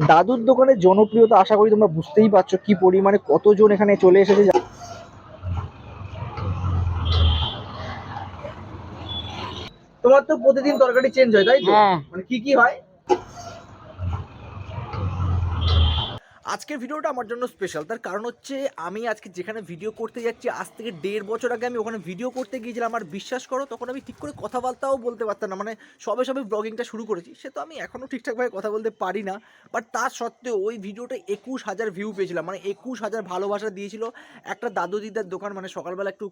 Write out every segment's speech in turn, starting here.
দাদুর দোকানের জনপ্রিয়তা আশা করি তোমরা বুঝতেই পারছ কি পরিমাণে কতজন এখানে চলে এসেছে। তোমার তো প্রতিদিন তরকারি চেঞ্জ হয় তাই তো? হ্যাঁ। মানে কি কি হয়? আজকের ভিডিওটা আমার জন্য স্পেশাল তার কারণ হচ্ছে, আমি আজকে যেখানে ভিডিও করতে যাচ্ছি, আজ থেকে দেড় বছর আগে আমি ওখানে ভিডিও করতে গিয়েছিলাম। আর বিশ্বাস করো, তখন আমি ঠিক করে কথাবার্তাও বলতে পারতাম না। মানে সবে সবে ব্লগিংটা শুরু করেছি, সে তো আমি এখনও ঠিকঠাকভাবে কথা বলতে পারি না। বাট তা সত্ত্বেও ওই ভিডিওটা একুশ হাজার ভিউ পেয়েছিলাম। মানে একুশ হাজার ভালোবাসা দিয়েছিল একটা দাদু দিদার দোকান। মানে সকালবেলা একটু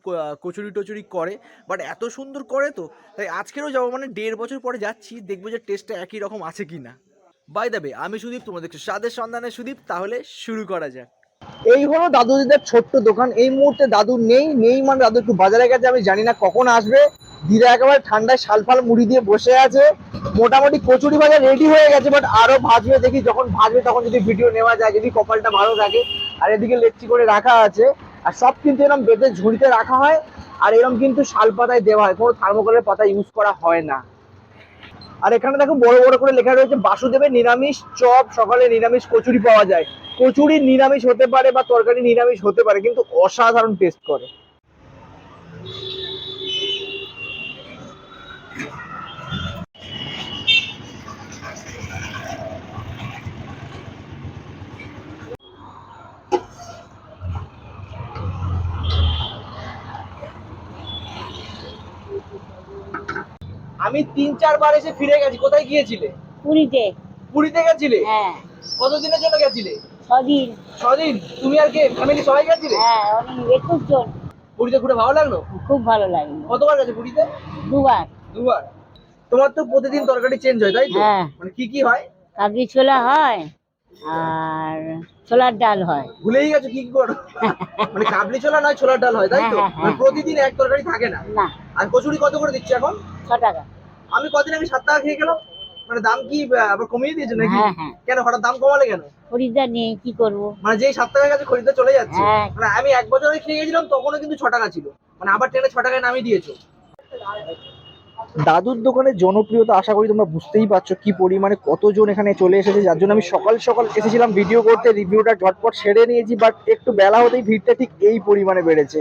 কচুরি টচুরি করে। বাট এত সুন্দর করে তো, তাই আজকেরও যাব। মানে দেড় বছর পরে যাচ্ছি, দেখব যে টেস্টটা একই রকম আছে কি না বাই দেবে আমি সুদীপ তোমরা দেখছ স্বাদের সন্ধানে সুদীপ, তাহলে শুরু করা যাক। এই হলো দাদু দিদার ছোট্ট দোকান। এই মুহূর্তে দাদু নেই নেই মানে দাদু একটু বাজারে গেছে, আমি জানি না কখন আসবে। দিদা একেবারে ঠান্ডায় শালফাল মুড়ি দিয়ে বসে আছে। মোটামুটি কচুরি ভাজা রেডি হয়ে গেছে বাট আরও ভাজবে, দেখি যখন ভাজবে তখন যদি ভিডিও নেওয়া যায়, যদি কপালটা ভালো থাকে। আর এদিকে লেচি করে রাখা আছে। আর সব কিন্তু এরকম বেঁধে ঝুড়িতে রাখা হয়। আর এরকম কিন্তু শাল পাতায় দেওয়া হয়, কোনো থার্মোকলের পাতা ইউজ করা হয় না। আর এখানে দেখো বড় বড় করে লেখা রয়েছে, বাসুদেবের নিরামিষ চপ, সকালে নিরামিষ কচুরি পাওয়া যায়। কচুরি নিরামিষ হতে পারে বা তরকারি নিরামিষ হতে পারে, কিন্তু অসাধারণ টেস্ট করে। আমি তিন চারবার এসে ফিরে গেছি। কোথায় গিয়েছিলে? পুরীতে। পুরীতে গেছিলে? হ্যাঁ। কতদিনের জন্য গেছিলে? ছদিন। ছদিন? তুমি আর কে? ফ্যামিলি সবাই গেছিলে? হ্যাঁ অনেক একুশ জন। পুরীতে ঘুরে ভালো লাগল? খুব ভালো লাগল। কতবার গেছে পুরীতে? দুবার। দুবার। তোমার তো প্রতিদিন তরকারি চেঞ্জ হয় তাই তো? হ্যাঁ। মানে কি কি হয়? কাবলি ছোলা হয় আর ছোলার ডাল হয়। ভুলেই গেছো কি কি করো? মানে কাবলি ছোলা নয় ছোলার ডাল হয় তাই তো? হ্যাঁ, হ্যাঁ, মানে হ্যাঁ। প্রতিদিন এক তরকারি থাকে না। না। আর কচুরি কত করে দিচ্ছে এখন? ছ টাকা। আমি কদিন আগে সাত টাকা খেয়ে গেলাম। মানে দাম কি আবার কমিয়ে দিয়েছে নাকি? হ্যাঁ হ্যাঁ। কেন হঠাৎ দাম কমালে কেন? খরিদ্দার নেই কি করব? মানে যেই সাত টাকার কাছে খরিদ্দার চলে যাচ্ছে হ্যাঁ। মানে আমি এক বছর আগে খেয়ে গেছিলাম তখনও কিন্তু ছ টাকা ছিল। মানে আবার ট্রেনে ছ টাকায় নামিয়ে দিয়েছ। দাদুর দোকানের জনপ্রিয়তা আশা করি তোমরা বুঝতেই পারছ কি পরিমাণে কতজন এখানে চলে এসেছে। যার জন্য আমি সকাল সকাল এসেছিলাম ভিডিও করতে রিভিউটা ঝটপট সেরে নিয়েছি বাট একটু বেলা হতেই ভিড়টা ঠিক এই পরিমাণে বেড়েছে।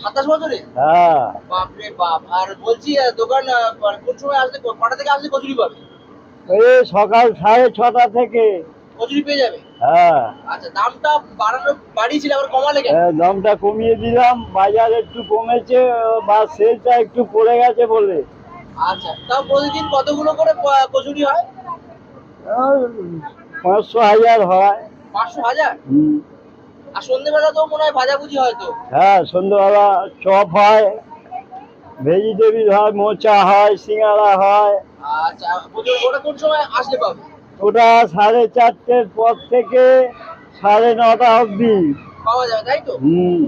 সাতাশ বছরে? হ্যাঁ। বাপরে বাপ। আর বলছি দোকান কোন সময় আসলে কটা থেকে আসলে কচুরি পাবে? এই সকাল সাড়ে ছটা থেকে। কচুরি পেয়ে যাবে? হ্যাঁ। আচ্ছা দামটা বাড়ানো বাড়িয়েছিল আবার কমালে কেন? দামটা কমিয়ে দিলাম বাজার একটু কমেছে বা সেলটা একটু পড়ে গেছে বলে। আচ্ছা তাও প্রতিদিন কতগুলো করে কচুরি হয়? পাঁচশো হাজার হয়। পাঁচশো হাজার? হুম। আর সন্ধ্যেবেলা তো মনে হয় ভাজাভুজি হয়তো। হ্যাঁ সন্ধ্যাবেলা চপ হয় ভেজিটেবিল হয় মোচা হয় সিঙ্গাড়া হয়। আচ্ছা ওটা কোন সময় আসলে পাবে? ওটা সাড়ে চারটের পর থেকে সাড়ে নটা অবধি। পাওয়া যাবে তাই তো? হুম।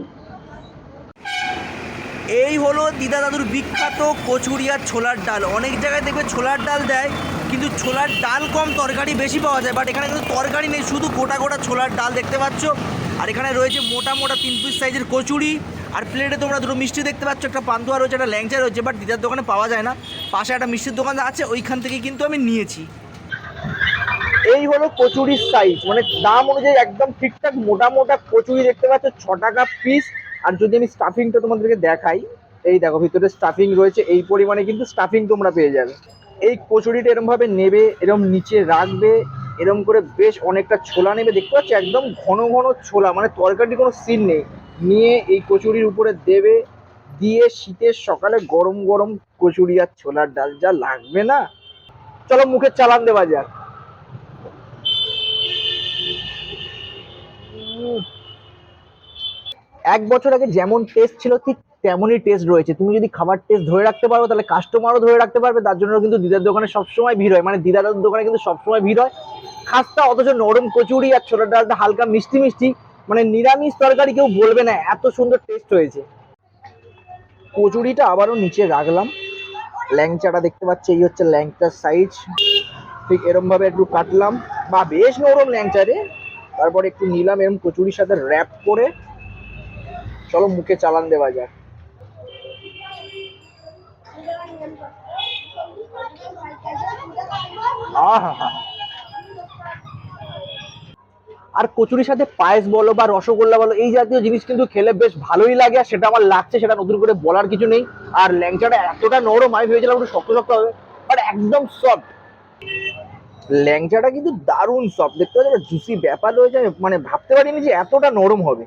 এই হলো দিদা দাদুর বিখ্যাত কচুরি আর ছোলার ডাল। অনেক জায়গায় দেখবে ছোলার ডাল দেয় কিন্তু ছোলার ডাল কম তরকারি বেশি পাওয়া যায় বাট এখানে কিন্তু তরকারি নেই শুধু গোটা গোটা ছোলার ডাল দেখতে পাচ্ছ। আর এখানে রয়েছে মোটা মোটা তিন পিস সাইজের কচুরি। আর প্লেটে তোমরা দুটো মিষ্টি দেখতে পাচ্ছ, একটা পান্তুয়া রয়েছে, একটা ল্যাংচা রয়েছে বাট দিদার দোকানে পাওয়া যায় না। পাশে একটা মিষ্টির দোকান আছে, ওইখান থেকে কিন্তু আমি নিয়েছি। এই হলো কচুরির সাইজ মানে দাম অনুযায়ী একদম ঠিকঠাক মোটা মোটা কচুরি দেখতে পাচ্ছ, ছ টাকা পিস আর যদি আমি স্টাফিংটা তোমাদেরকে দেখাই, এই দেখো ভিতরে স্টাফিং রয়েছে, এই পরিমাণে কিন্তু স্টাফিং তোমরা পেয়ে যাবে। এই কচুরিটা এরম ভাবে নেবে, এরম নিচে রাখবে এরম করে বেশ অনেকটা ছোলা নেবে, দেখতে পাচ্ছ? একদম ঘন ঘন ছোলা মানে তরকারির কোনো সিন নেই। নিয়ে এই কচুরির উপরে দেবে, দিয়ে শীতের সকালে গরম গরম কচুরি আর ছোলার ডাল, যা লাগবে না? চলো মুখে চালান দেওয়া যাক। এক বছর আগে যেমন টেস্ট ছিল, ঠিক তেমনই টেস্ট রয়েছে। তুমি যদি খাবার টেস্ট ধরে রাখতে পারো, তাহলে কাস্টমারও ধরে রাখতে পারবে। তার জন্য কিন্তু দিদার দোকানে সবসময় ভিড় হয়। মানে দিদার দোকানে কিন্তু সবসময় ভিড় হয়। খাস্তা, অথচ নরম কচুরি আর ছোলার ডালটা হালকা মিষ্টি মিষ্টি মানে নিরামিষ তরকারি কেউ বলবে না, এত সুন্দর টেস্ট হয়েছে। কচুরিটা আবারও নিচে রাখলাম। ল্যাংচাটা দেখতে পাচ্ছি, এই হচ্ছে ল্যাংচার সাইজ ঠিক এরম ভাবে একটু কাটলাম। বা বেশ নরম ল্যাংচা রে। তারপর একটু নিলাম এরম কচুরির সাথে র্যাপ করে। চলো মুখে চালান দেওয়া যাক। আহা আর কচুরির সাথে পায়েস বলো বা রসগোল্লা বলো, এই জাতীয় জিনিস কিন্তু খেলে বেশ ভালোই লাগে আর সেটা আমার লাগছে, সেটা নতুন করে বলার কিছু নেই। আর ল্যাংচাটা এতটা নরম, আমি ভেবেছিলাম একটু শক্ত শক্ত হবে বাট একদম সফট ল্যাংচাটা কিন্তু দারুণ সফট দেখতে পাচ্ছি জুসি ব্যাপার রয়েছে মানে ভাবতে পারিনি যে এতটা নরম হবে।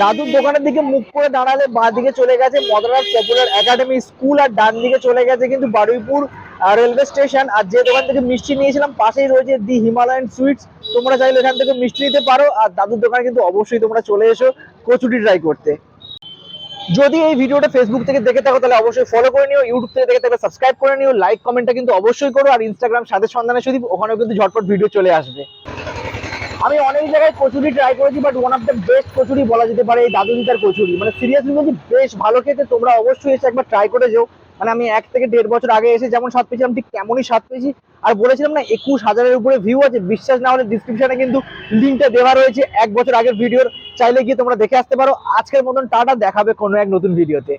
দাদুর দোকানের দিকে মুখ করে দাঁড়ালে বাঁ দিকে চলে গেছে মদরার পপুলার একাডেমি স্কুল আর ডান দিকে চলে গেছে কিন্তু বারুইপুর রেলওয়ে স্টেশন আর যে দোকান থেকে মিষ্টি নিয়েছিলাম, পাশেই রয়েছে দি হিমালয়ান সুইটস তোমরা চাইলে এখান থেকে মিষ্টি নিতে পারো, আর দাদুর দোকানে কিন্তু অবশ্যই তোমরা চলে এসো কচুরি ট্রাই করতে। যদি এই ভিডিওটা ফেসবুক থেকে দেখে থাকো, তাহলে অবশ্যই ফলো করে নিও ইউটিউব থেকে দেখে থাকলে সাবস্ক্রাইব করে নিও লাইক কমেন্টটা কিন্তু অবশ্যই করো, আর ইনস্টাগ্রাম সাথে সন্ধানে শুধু ওখানেও কিন্তু ঝটপট ভিডিও চলে আসবে। আমি অনেক জায়গায় কচুরি ট্রাই করেছি but one of the best kachori বলা যেতে পারে এই দাদু দিদার কচুরি। মানে সিরিয়াসলি বলছি, বেশ ভালো খেতে, তোমরা অবশ্যই এসে একবার ট্রাই করে যেও। মানে আমি এক থেকে দেড় বছর আগে এসে যেমন স্বাদ পেয়েছিলাম, ঠিক তেমনই স্বাদ পেয়েছি। আর বলেছিলাম না, একুশ হাজারের উপরে ভিউ আছে, বিশ্বাস না হলে ডিসক্রিপশনে কিন্তু লিঙ্কটা দেওয়া রয়েছে। এক বছর আগের ভিডিওর চাইলে গিয়ে তোমরা দেখে আসতে পারো। আজকের মতন টাটা, দেখাবে কোনো এক নতুন ভিডিওতে